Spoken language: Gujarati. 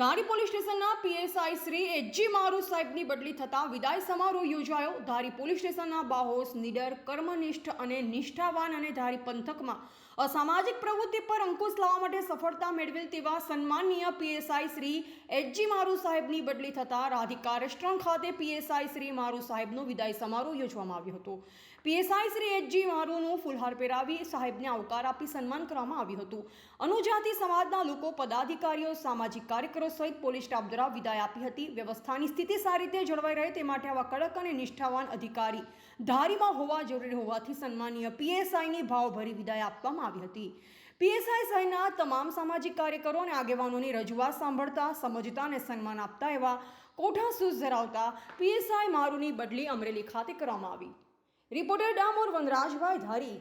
ધારી પોલીસ સ્ટેશનના PSI Shri H G Maru સાહેબની બદલી થતાં વિદાય સમારોહ યોજાયો. ધારી પોલીસ સ્ટેશનના બાહોશ, નીડર, કર્મનિષ્ઠ અને નિષ્ઠાવાન અને ધારી પંથકમાં અસામાજિક પ્રવૃત્તિ પર અંકુશ લાવવા માટે સફળતા મેળવેલ તેવા સન્માનીય પીએસઆઈ શ્રી એચજી મારુ સાહેબની બદલી થતાં રાધિકા રેસ્ટોરન્ટ ખાતે પીએસઆઈ શ્રી મારુ સાહેબનો વિદાય સમારોહ યોજવામાં આવ્યો હતો. પીએસઆઈ શ્રી એચજી મારુનું ફુલહાર પહેરાવી સાહેબને આવકાર આપી સન્માન કરવામાં આવ્યું હતું. અનુજાતિ સમાજના લોકો, પદાધિકારીઓ, સામાજિક કાર્યકરો સહિત પોલીસ સ્ટાફ દ્વારા વિદાય આપી હતી. વ્યવસ્થાની સ્થિતિ સારી રીતે જળવાઈ રહે તે માટે આવા કડક અને નિષ્ઠાવાન અધિકારી ધારીમાં હોવા જરૂરી હોવાથી સન્માનીય પીએસઆઈની ભાવભરી વિદાય આપવામાં આવી હતી. પીએસઆઈ સહિતના તમામ સામાજિક કાર્યકરો અને આગેવાનોની રજૂઆત સાંભળતા, સમજતા અને સન્માન આપતા એવા કોઠા સૂઝ ધરાવતા પીએસઆઈ મારુની બદલી અમરેલી ખાતે કરવામાં આવી. રિપોર્ટર ડામોર વનરાજભાઈ ધારી